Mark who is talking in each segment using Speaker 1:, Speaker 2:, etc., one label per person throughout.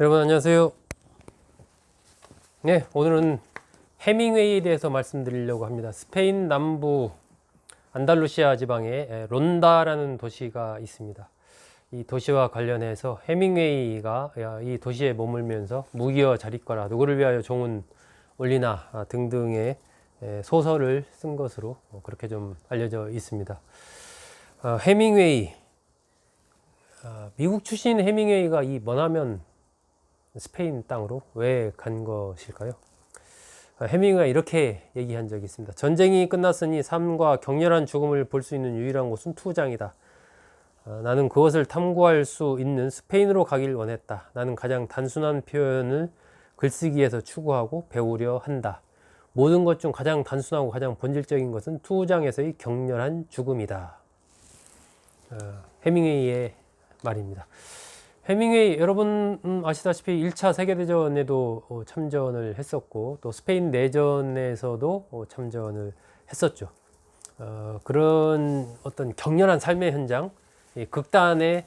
Speaker 1: 여러분 안녕하세요. 네, 오늘은 해밍웨이에 대해서 말씀드리려고 합니다. 스페인 남부 안달루시아 지방에 에, 론다라는 도시가 있습니다. 이 도시와 관련해서 해밍웨이가 야, 이 도시에 머물면서 무기여 자립거라 누구를 위하여 종은 올리나 아, 등등의 에, 소설을 쓴 것으로 어, 그렇게 좀 알려져 있습니다. 어, 해밍웨이 아, 미국 출신 해밍웨이가 이 머나면 스페인 땅으로 왜 간 것일까요? 아, 해밍웨이가 이렇게 얘기한 적이 있습니다. 전쟁이 끝났으니 삶과 격렬한 죽음을 볼 수 있는 유일한 곳은 투장이다. 아, 나는 그것을 탐구할 수 있는 스페인으로 가길 원했다. 나는 가장 단순한 표현을 글쓰기에서 추구하고 배우려 한다. 모든 것 중 가장 단순하고 가장 본질적인 것은 투장에서의 격렬한 죽음이다. 어, 해밍웨이의 말입니다. 해밍웨이 여러분 음, 아시다시피 1차 세계대전에도 어, 참전을 했었고 또 스페인 내전에서도 어, 참전을 했었죠. 어, 그런 어떤 격렬한 삶의 현장, 이 극단의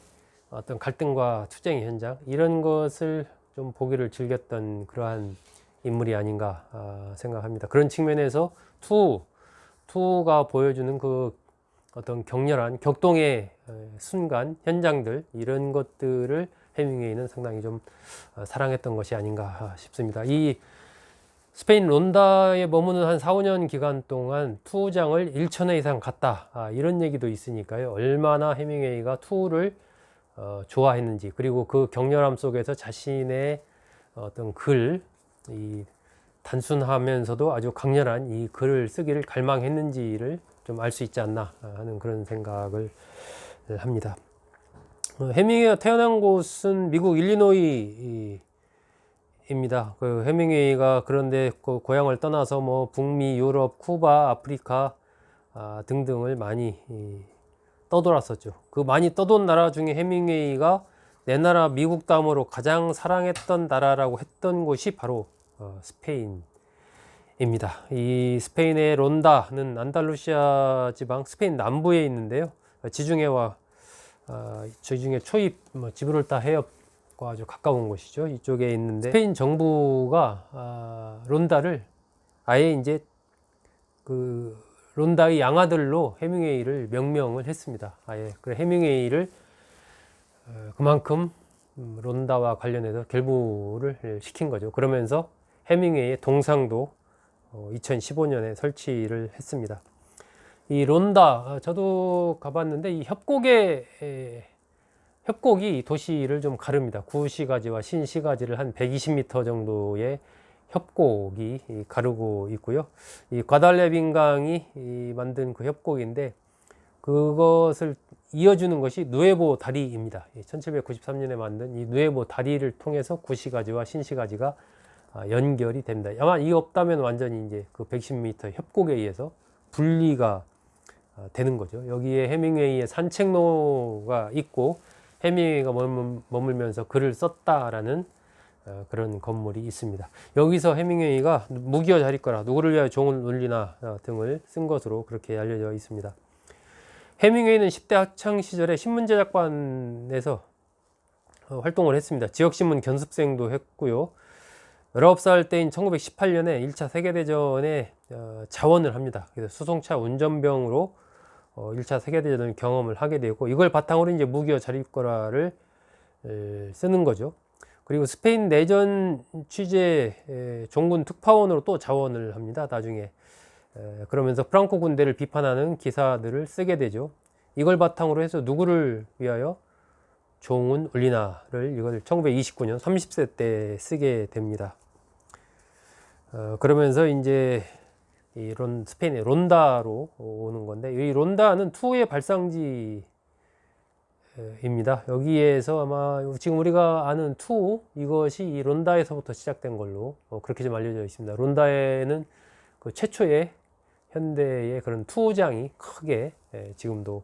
Speaker 1: 어떤 갈등과 투쟁의 현장 이런 것을 좀 보기를 즐겼던 그러한 인물이 아닌가 아, 생각합니다. 그런 측면에서 투 투가 보여주는 그 어떤 격렬한 격동의 에, 순간 현장들 이런 것들을 해밍웨이는 상당히 좀 어, 사랑했던 것이 아닌가 싶습니다. 이 스페인 론다에 머무는 한 4, 5년 기간 동안 투장을 1천회 이상 갔다 아, 이런 얘기도 있으니까요. 얼마나 해밍웨이가 투를 어, 좋아했는지 그리고 그 격렬함 속에서 자신의 어떤 글, 이 단순하면서도 아주 강렬한 이 글을 쓰기를 갈망했는지를 좀 알 수 있지 않나 하는 그런 생각을 합니다. 어, 해밍웨이가 태어난 곳은 미국 일리노이입니다. 그 해밍웨이가 그런데 그 고향을 떠나서 뭐 북미, 유럽, 쿠바, 아프리카 아, 등등을 많이 이, 떠돌았었죠. 그 많이 떠돈 나라 중에 해밍웨이가 내 나라 미국 다음으로 가장 사랑했던 나라라고 했던 곳이 바로 어, 스페인. 입니다. 이 스페인의 론다는 안달루시아 지방 스페인 남부에 있는데요. 지중해와 어, 지중해 초입 뭐 지브롤타 해협과 아주 가까운 곳이죠. 이쪽에 있는데 스페인 정부가 아, 론다를 아예 이제 그 론다의 양아들로 해밍웨이를 명명을 했습니다. 아예 그 해밍웨이를 어, 그만큼 음, 론다와 관련해서 결부를 시킨 거죠. 그러면서 해밍웨이의 동상도 2015년에 설치를 했습니다. 이 론다 아, 저도 가봤는데 이 협곡의 에, 협곡이 도시를 좀 가릅니다. 구시가지와 신시가지를 한 120m 정도의 협곡이 이 가르고 있고요. 이 과달레빈강이 이 만든 그 협곡인데 그것을 이어주는 것이 누에보 다리입니다. 1793년에 만든 이 누에보 다리를 통해서 구시가지와 신시가지가 아, 연결이 됩니다. 아마 이 없다면 완전히 이제 그 110m 협곡에 의해서 분리가 아, 되는 거죠. 여기에 해밍웨이의 산책로가 있고 해밍웨이가 머물면서 글을 썼다라는 어, 그런 건물이 있습니다. 여기서 해밍웨이가 무기여 자리거라 누구를 위하여 종을 울리나 어, 등을 쓴 것으로 그렇게 알려져 있습니다. 해밍웨이는 10대 학창 시절에 신문 제작관에서 어, 활동을 했습니다. 지역신문 견습생도 했고요. 19살 때인 1918년에 1차 세계대전에 어, 자원을 합니다. 그래서 수송차 운전병으로 어, 1차 세계대전을 경험을 하게 되고 이걸 바탕으로 이제 무기여 자립거라를 에, 쓰는 거죠. 그리고 스페인 내전 취재 에, 종군 특파원으로 또 자원을 합니다. 나중에 에, 그러면서 프랑코 군대를 비판하는 기사들을 쓰게 되죠. 이걸 바탕으로 해서 누구를 위하여 종은 울리나를 이걸 1929년 30세 때 쓰게 됩니다. 어, 그러면서 이제 이런 스페인의 론다로 오는 건데 이 론다는 투의 발상지 입니다. 여기에서 아마 지금 우리가 아는 투 이것이 이 론다에서부터 시작된 걸로 어, 그렇게 좀 알려져 있습니다. 론다에는 그 최초의 현대의 그런 투장이 크게 예, 지금도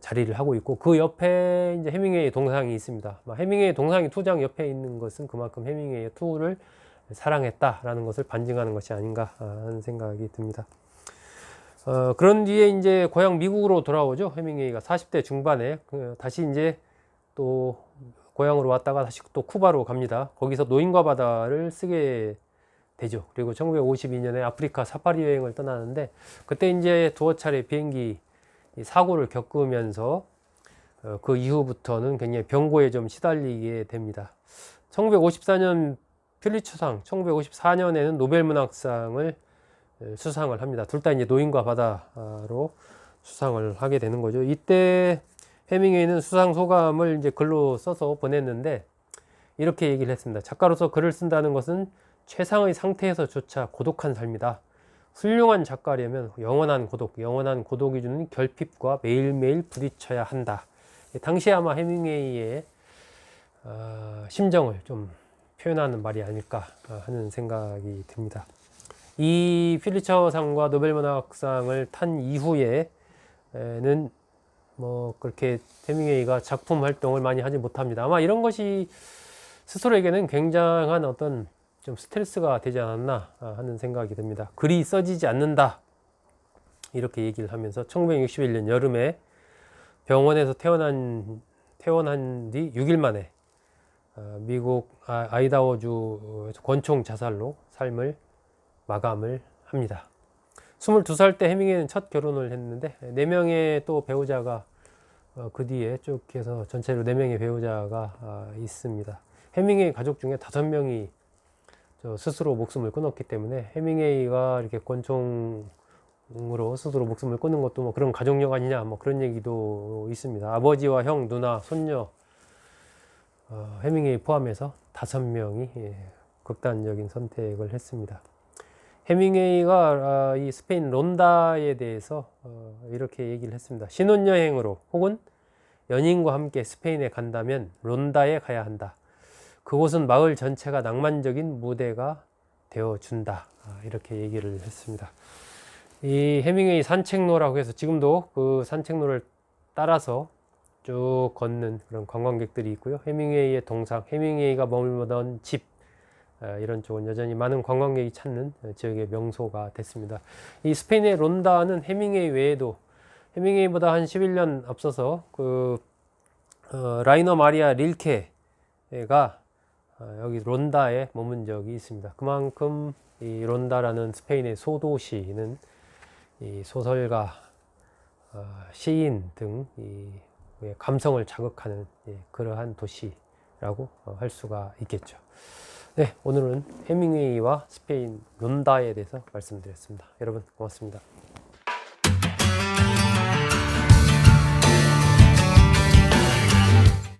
Speaker 1: 자리를 하고 있고 그 옆에 이제 해밍웨이 동상이 있습니다. 해밍웨이 동상이 투장 옆에 있는 것은 그만큼 해밍웨이의 투를 사랑했다라는 것을 반증하는 것이 아닌가 하는 생각이 듭니다. 어, 그런 뒤에 이제 고향 미국으로 돌아오죠. 해밍웨이가 40대 중반에 그 다시 이제 또 고향으로 왔다가 다시 또 쿠바로 갑니다. 거기서 노인과 바다를 쓰게 되죠. 그리고 1952년에 아프리카 사파리 여행을 떠나는데 그때 이제 두어 차례 비행기 이 사고를 겪으면서 어, 그 이후부터는 굉장히 병고에 좀 시달리게 됩니다. 1954년 퓰리처상, 1954년에는 노벨문학상을 에, 수상을 합니다. 둘 다 이제 노인과 바다로 수상을 하게 되는 거죠. 이때 해밍웨이는 수상 소감을 이제 글로 써서 보냈는데 이렇게 얘기를 했습니다. 작가로서 글을 쓴다는 것은 최상의 상태에서조차 고독한 삶이다. 훌륭한 작가려면 영원한 고독, 영원한 고독이 주는 결핍과 매일매일 부딪혀야 한다. 당시 아마 해밍웨이의 어, 심정을 좀 표현하는 말이 아닐까 하는 생각이 듭니다. 이 필리처상과 노벨문학상을 탄 이후에는 뭐 그렇게 해밍웨이가 작품 활동을 많이 하지 못합니다. 아마 이런 것이 스스로에게는 굉장한 어떤 좀 스트레스가 되지 않았나 하는 생각이 듭니다. 글이 써지지 않는다. 이렇게 얘기를 하면서 1961년 여름에 병원에서 퇴원한, 퇴원한 뒤 6일 만에 어, 미국 아- 아이다호주 권총 자살로 삶을 마감을 합니다. 22살 때 해밍웨이는 첫 결혼을 했는데 4명의 또 배우자가 어, 그 뒤에 쭉 해서 전체로 4명의 배우자가 아, 있습니다. 해밍웨이 가족 중에 5명이 저 스스로 목숨을 끊었기 때문에 해밍웨이가 이렇게 권총으로 스스로 목숨을 끊는 것도 뭐 그런 가족력 아니냐 뭐 그런 얘기도 있습니다. 아버지와 형, 누나, 손녀 어, 해밍웨이 포함해서 다섯 명이 예, 극단적인 선택을 했습니다. 해밍웨이가 아, 이 스페인 론다에 대해서 어, 이렇게 얘기를 했습니다. 신혼여행으로 혹은 연인과 함께 스페인에 간다면 론다에 가야 한다. 그곳은 마을 전체가 낭만적인 무대가 되어준다. 아, 이렇게 얘기를 했습니다. 이 해밍웨이 산책로라고 해서 지금도 그 산책로를 따라서 쭉 걷는 그런 관광객들이 있고요. 해밍웨이의 동상, 해밍웨이가 머물던 집, 아, 이런 쪽은 여전히 많은 관광객이 찾는 지역의 명소가 됐습니다. 이 스페인의 론다는 해밍웨이 외에도 해밍웨이보다 한 11년 앞서서 그 어, 라이너 마리아 릴케가 어, 여기 론다에 머문 적이 있습니다. 그만큼 이 론다라는 스페인의 소도시는 이 소설가, 어, 시인 등 이 감성을 자극하는 예, 그러한 도시라고 어, 할 수가 있겠죠. 네, 오늘은 해밍웨이와 스페인 론다에 대해서 말씀드렸습니다. 여러분 고맙습니다.